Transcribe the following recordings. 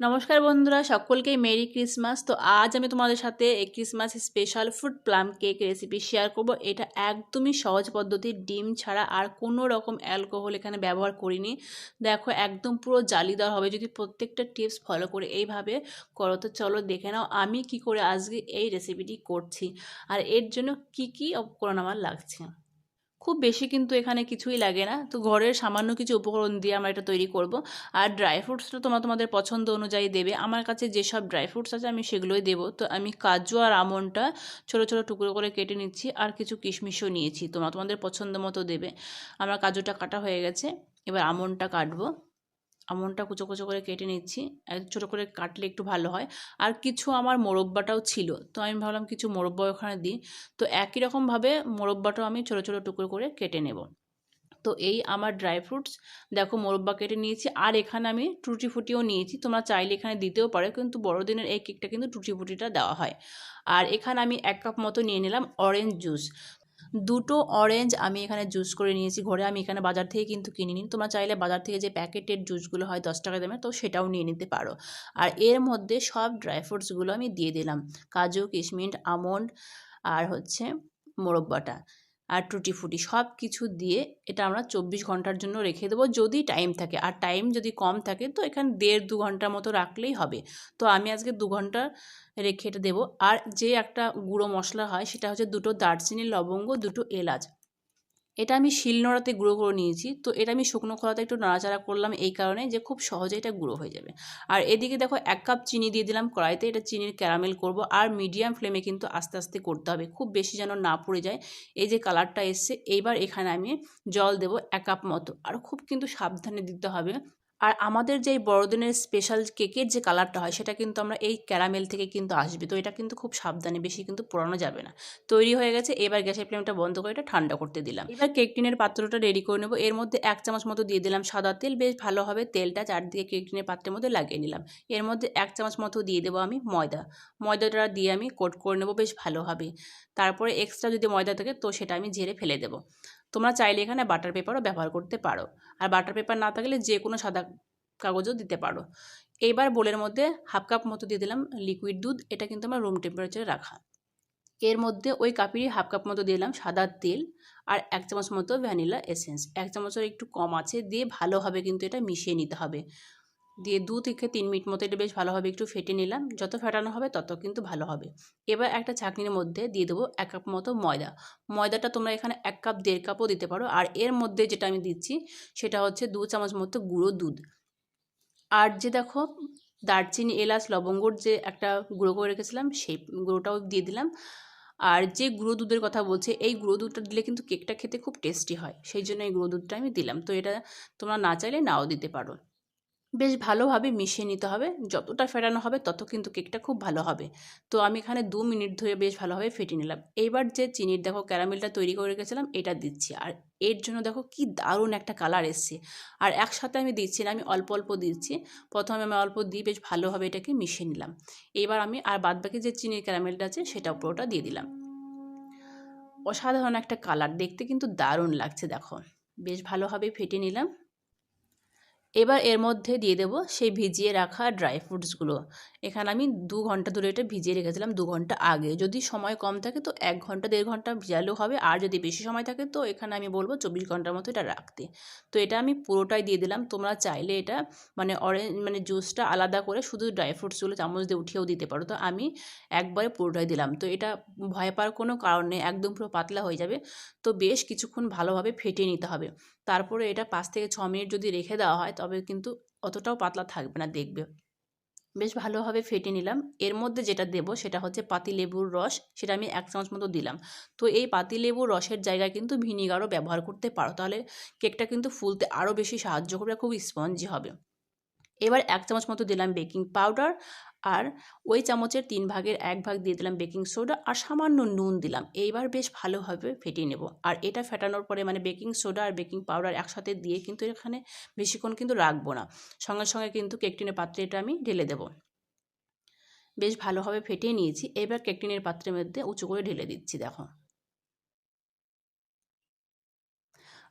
নমস্কার বন্ধুরা, সকলকেই মেরি ক্রিসমাস তো আজ আমি তোমাদের সাথে এই Christmas special fruit plum cake recipe share করব। এটা একদমই সহজ পদ্ধতি, ডিম ছাড়া আর কোনো রকম অ্যালকোহল এখানে ব্যবহার করিনি। দেখো, একদম পুরো জালিদার হবে। যদি প্রত্যেকটা টিপস ফলো করে এইভাবে করো, তো চলো দেখে নাও আমি কি করে আজকে এই রেসিপিটি করছি। আর এর জন্য কি কি উপকরণ আমার লাগছে? খুব বেশি কিন্তু এখানে কিছুই লাগে না। তো ঘরের সামান্য কিছু উপকরণ দিয়ে আমরা এটা তৈরি করব। আর ড্রাই ফ্রুটসটা তোমরা তোমাদের পছন্দ অনুযায়ী দেবে। আমার কাছে যেসব ড্রাই ফ্রুটস আছে আমি সেগুলোই দেবো। তো আমি কাজু আর আমনটা ছোটো ছোটো টুকরো করে কেটে নিচ্ছি আর কিছু কিশমিশও নিয়েছি। তোমরা তোমাদের পছন্দ মতো দেবে। আমার কাজুটা কাটা হয়ে গেছে। এবার আমনটা কাটবো। আমনটা কুচো কুচো করে কেটে নিচ্ছি। ছোটো করে কাটলে একটু ভালো হয়। আর কিছু আমার মোরব্বাটাও ছিল, তো আমি ভাবলাম কিছু মোরব্বা ওখানে দিই। তো একই রকমভাবে মোরব্বাটাও আমি ছোটো ছোটো টুকরো করে কেটে নেব। তো এই আমার ড্রাই ফ্রুটস দেখো মোরব্বা কেটে নিয়েছি। আর এখানে আমি টুটি ফুটিও নিয়েছি, তোমরা চাইলে এখানে দিতেও পারো, কিন্তু বড়দিনের এই কেকটা কিন্তু টুটি ফুটিটা দেওয়া হয়। আর এখানে আমি এক কাপ মতো নিয়ে নিলাম অরেঞ্জ জুস দুটো অরেঞ্জ আমি এখানে জুস করে নিয়েছি। ঘরে আমি এখানে বাজার থেকে কিন্তু কিনে নিই তোমরা চাইলে বাজার থেকে যে প্যাকেটের জুসগুলো হয় দশ টাকা দামে তো সেটাও নিয়ে নিতে পারো। আর এর মধ্যে সব ড্রাই ফ্রুটসগুলো আমি দিয়ে দিলাম। কাজু, কিশমিশ, আমন্ড আর হচ্ছে মোরব্বাটা আর টুটি ফুটি সব কিছু দিয়ে এটা আমরা চব্বিশ ঘণ্টার জন্য রেখে দেবো যদি টাইম থাকে। আর টাইম যদি কম থাকে তো এখানে দেড় দু ঘণ্টার মতো রাখলেই হবে। তো আমি আজকে দু ঘণ্টা রেখে এটা দেবো। আর যে একটা গুঁড়ো মশলা হয় সেটা হচ্ছে দুটো দারচিনি লবঙ্গ, দুটো এলাচ। এটা আমি শিলনোড়াতে গুঁড়ো করে নিয়েছি, তো এটা আমি শুকনো খোলাতে একটু নাড়াচাড়া করলাম এই কারণে যে খুব সহজে এটা গুঁড়ো হয়ে যাবে। আর এদিকে দেখো এক কাপ চিনি দিয়ে দিলাম, কড়াইতে এটা চিনির ক্যারামেল করব আর মিডিয়াম ফ্লেমে কিন্তু আস্তে আস্তে করতে হবে, খুব বেশি যেন না পড়ে যায়। এই যে কালারটা এসছে, এইবার এখানে আমি জল দেব এক কাপ মতো। আর খুব কিন্তু সাবধানে দিতে হবে আর আমাদের যে বড়দিনের স্পেশাল কেকের যে কালারটা হয়, সেটা কিন্তু আমরা এই ক্যারামেল থেকে কিন্তু আসবে। তো এটা কিন্তু খুব সাবধানে, বেশি কিন্তু পোড়ানো যাবে না। তৈরি হয়ে গেছে, এবার গ্যাসের ফ্লেমটা বন্ধ করে এটা ঠান্ডা করতে দিলাম। এবার কেক টিনের পাত্রটা রেডি করে নেব। এর মধ্যে এক চামচ মতো দিয়ে দিলাম সাদা তেল। বেশ ভালোভাবে তেলটা চারদিকে কেক টিনের পাত্রের মধ্যে লাগিয়ে নিলাম। এর মধ্যে এক চামচ মতো দিয়ে দেবো আমি ময়দা। ময়দাটা দিয়ে আমি কোট করে নেব, বেশ ভালোভাবে তারপরে এক্সট্রা যদি ময়দা থাকে, তো সেটা আমি ঝেড়ে ফেলে দেবো। তোমরা চাইলে এখানে বাটার পেপারও ব্যবহার করতে পারো। আর বাটার পেপার না থাকলে যে কোনো সাদা কাগজও দিতে পারো। এইবার বোলের মধ্যে হাফ কাপ মতো দিয়ে দিলাম লিকুইড দুধ, এটা কিন্তু আমার রুম টেম্পারেচারে রাখা। এর মধ্যে ওই কাপেরই হাফ কাপ মতো দিয়ে দিলাম সাদা তেল আর এক চামচ মতো ভ্যানিলা এসেন্স এক চামচের একটু কম আছে, দিয়ে ভালোভাবে কিন্তু এটা মিশিয়ে নিতে হবে। দিয়ে দু থেকে তিন মিনিট মতো এটা বেশ ভালোভাবে একটু ফেটে নিলাম। যত ফেটানো হবে তত কিন্তু ভালো হবে। এবার একটা চাকনির মধ্যে দিয়ে দেবো এক কাপ মতো ময়দা। ময়দাটা তোমরা এখানে এক কাপ, দেড় কাপও দিতে পারো। আর এর মধ্যে যেটা আমি দিচ্ছি সেটা হচ্ছে দু চামচ মতো গুঁড়ো দুধ। আর যে দেখো দারচিনি, এলাচ, লবঙ্গর যে একটা গুঁড়ো করে রেখেছিলাম সেই গুঁড়োটাও দিয়ে দিলাম। আর যে গুঁড়ো দুধের কথা বলছে, এই গুঁড়ো দুধটা দিলে কিন্তু কেকটা খেতে খুব টেস্টি হয়। সেই জন্য এই গুঁড়ো দুধটা আমি দিলাম। তো এটা তোমরা না চাইলে নাও দিতে পারো। বেশ ভালোভাবে মিশিয়ে নিতে হবে। যতটা ফেটানো হবে তত কিন্তু কেকটা খুব ভালো হবে। তো আমি এখানে দু মিনিট ধরে বেশ ভালোভাবে ফেটে নিলাম। এইবার যে চিনির দেখো ক্যারামেলটা তৈরি করে রেখেছিলাম, এটা দিচ্ছি। আর এর জন্য দেখো কি দারুণ একটা কালার এসছে। আর একসাথে আমি দিচ্ছি না, আমি অল্প অল্প দিচ্ছি। প্রথমে আমি অল্প দিয়ে বেশ ভালোভাবে এটাকে মিশিয়ে নিলাম। এবার আমি আর বাদবাকি যে চিনির ক্যারামেলটা আছে সেটা পুরোটা দিয়ে দিলাম। অসাধারণ একটা কালার, দেখতে কিন্তু দারুণ লাগছে দেখো। বেশ ভালোভাবে ফেটে নিলাম। এবার এর মধ্যে দিয়ে দেবো সেই ভিজিয়ে রাখা ড্রাই ফ্রুটসগুলো এখানে আমি দু ঘণ্টা ধরে এটা ভিজিয়ে রেখেছিলাম দু ঘণ্টা আগে। যদি সময় কম থাকে তো এক ঘণ্টা, দেড় ঘণ্টা ভিজালেও হবে। আর যদি বেশি সময় থাকে তো এখানে আমি বলব চব্বিশ ঘণ্টার মতো এটা রাখতে। তো এটা আমি পুরোটাই দিয়ে দিলাম। তোমরা চাইলে এটা মানে অরেঞ্জ মানে জুসটা আলাদা করে শুধু ড্রাই ফ্রুটসগুলো চামচ দিয়ে উঠিয়েও দিতে পারো। তো আমি একবারে পুরোটাই দিলাম। তো এটা ভয় পাওয়ার কোনো কারণ নেই। একদম পুরো পাতলা হয়ে যাবে। তো বেশ কিছুক্ষণ ভালোভাবে ফেটিয়ে নিতে হবে। তারপরে এটা পাঁচ থেকে ছ মিনিট যদি রেখে দেওয়া হয় তবে কিন্তু অতটাও পাতলা থাকবে না দেখবে। বেশ ভালোভাবে ফেটে নিলাম। এর মধ্যে যেটা দেব সেটা হচ্ছে পাতিলেবুর রস, সেটা আমি এক চামচ মতো দিলাম। তো এই পাতিলেবুর রসের জায়গায় কিন্তু ভিনিগারও ব্যবহার করতে পারো। তাহলে কেকটা কিন্তু ফুলতে আরও বেশি সাহায্য করবে, খুব স্পঞ্জি হবে। এবার এক চামচ মতো দিলাম বেকিং পাউডার আর ওই চামচের তিন ভাগের এক ভাগ দিয়ে দিলাম বেকিং সোডা আর সামান্য নুন দিলাম। এইবার বেশ ভালোভাবে ফেটিয়ে নেব। আর এটা ফেটানোর পরে মানে বেকিং সোডা আর বেকিং পাউডার একসাথে দিয়ে কিন্তু এখানে বেশিক্ষণ কিন্তু রাখব না। সঙ্গে সঙ্গে কিন্তু কেকটিনের পাত্রে এটা আমি ঢেলে দেব। বেশ ভালোভাবে ফেটিয়ে নিয়েছি। এবার কেকটিনের পাত্রের মধ্যে উঁচু করে ঢেলে দিচ্ছি, দেখো।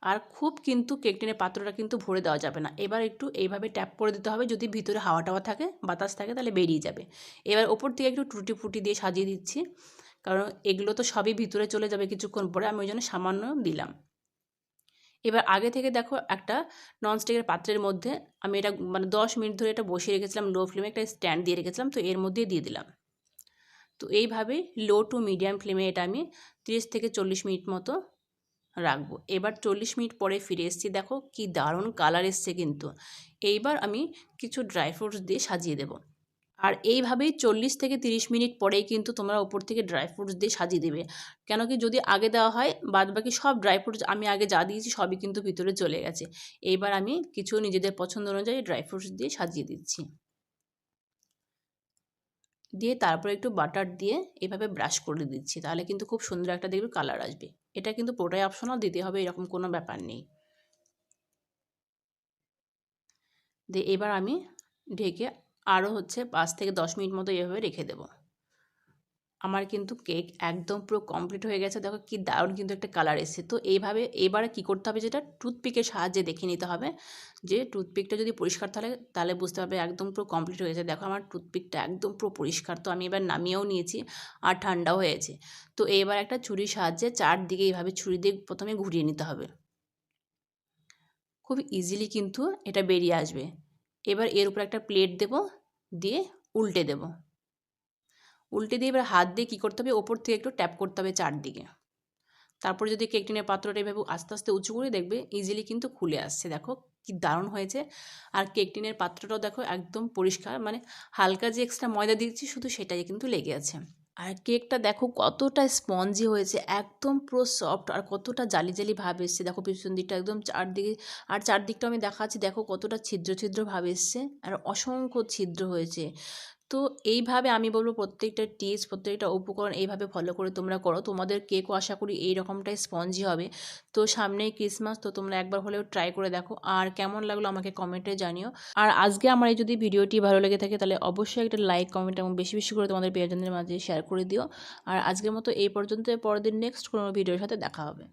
আর খুব কিন্তু কেক টিনের পাত্রটা কিন্তু ভরে দেওয়া যাবে না। এবার একটু এইভাবে ট্যাপ করে দিতে হবে। যদি ভিতরে হাওয়া টাওয়া থাকে, বাতাস থাকে, তাহলে বেরিয়ে যাবে। এবার ওপর থেকে একটু টুটি ফুটি দিয়ে সাজিয়ে দিচ্ছি। কারণ এগুলো তো সবই ভিতরে চলে যাবে কিছুক্ষণ পরে। আমি ওই জন্য সামান্য দিলাম। এবার আগে থেকে দেখো একটা ননস্টিকের পাত্রের মধ্যে আমি এটা মানে দশ মিনিট ধরে এটা বসিয়ে রেখেছিলাম লো ফ্লেমে একটা স্ট্যান্ড দিয়ে রেখেছিলাম। তো এর মধ্যে দিয়ে দিলাম। তো এইভাবে লো টু মিডিয়াম ফ্লেমে এটা আমি তিরিশ থেকে চল্লিশ মিনিট মতো রাখব। এবার চল্লিশ মিনিট পরে ফিরে এসেছি, দেখো কি দারুণ কালার এসছে কিন্তু। এইবার আমি কিছু ড্রাই ফ্রুটস দিয়ে সাজিয়ে দেবো। আর এইভাবেই চল্লিশ থেকে তিরিশ মিনিট পরেই কিন্তু তোমরা ওপর থেকে ড্রাই ফ্রুটস দিয়ে সাজিয়ে দেবে। কেন কি যদি আগে দেওয়া হয় বাদ বাকি সব ড্রাই ফ্রুটস আমি আগে যা দিয়েছি সবই কিন্তু ভিতরে চলে গেছে। এইবার আমি কিছু নিজেদের পছন্দ অনুযায়ী ড্রাই ফ্রুটস দিয়ে সাজিয়ে দিচ্ছি। দিয়ে তারপর একটু বাটার দিয়ে এভাবে ব্রাশ করে দিচ্ছি। তাহলে কিন্তু খুব সুন্দর একটা দেখবে কালার আসবে। এটা কিন্তু পুরোটাই অপশনাল দিতে হবে, এরকম কোনো ব্যাপার নেই। দিয়ে এবার আমি ঢেকে আরও হচ্ছে পাঁচ থেকে দশ মিনিট মতো এভাবে রেখে দেবো। আমার কিন্তু কেক একদম পুরো কমপ্লিট হয়ে গেছে। দেখো কি দারুণ কিন্তু একটা কালার এসেছে। তো এইভাবে এবারে কি করতে হবে যেটা? টুথপিকের সাহায্যে দেখে নিতে হবে। যে টুথপিকটা যদি পরিষ্কার তাহলে তাহলে বুঝতে পারবে একদম পুরো কমপ্লিট হয়ে গেছে। দেখো আমার টুথপিকটা একদম পুরো পরিষ্কার। তো আমি এবার নামিয়েও নিয়েছি আর ঠান্ডাও হয়েছে। তো এবার একটা ছুরির সাহায্যে চারদিকে এইভাবে ছুরি দিয়ে প্রথমে ঘুরিয়ে নিতে হবে। খুব ইজিলি কিন্তু এটা বেরিয়ে আসবে। এবার এর উপর একটা প্লেট দেব, দিয়ে উল্টে দেব। উল্টে দিয়ে এবার হাত দিয়ে কী করতে হবে? ওপর থেকে একটু ট্যাপ করতে হবে চারদিকে। তারপরে যদি কেক টিনের পাত্রটা এভাবে আস্তে আস্তে উঁচু করে দেখবে ইজিলি কিন্তু খুলে আসছে। দেখো কি দারুণ হয়েছে। আর কেক টিনের পাত্রটাও দেখো একদম পরিষ্কার মানে হালকা যে এক্সট্রা ময়দা দিচ্ছি শুধু সেটাই কিন্তু লেগে আছে। আর কেকটা দেখো কতটা স্পঞ্জি হয়েছে, একদম পুরো সফট আর কতটা জালি জালি ভাব এসছে। দেখো পিছন দিকটা একদম চারদিকে, আর চারদিকটা আমি দেখাচ্ছি, দেখো কতটা ছিদ্র ছিদ্র ভাব এসছে। আর অসংখ্য ছিদ্র হয়েছে। তো এইভাবে আমি বলব প্রত্যেকটা টিপস প্রত্যেকটা উপকরণ এইভাবে ফলো করে তোমরা করো। তোমাদের কেকও আশা করি এই রকমটাই স্পঞ্জি হবে। তো সামনেই ক্রিসমাস তো তোমরা একবার হলেও ট্রাই করে দেখো। আর কেমন লাগল আমাকে কমেন্টে জানিও। আর আজকে আমার এই যদি ভিডিওটি ভালো লেগে থাকে, তাহলে অবশ্যই একটা লাইক কমেন্ট এবং বেশি বেশি করে তোমাদের প্রিয়জনদের মাঝে শেয়ার করে দিও। আর আজকের মতো এই পর্যন্ত পরের দিন নেক্সট কোনো ভিডিওর সাথে দেখা হবে।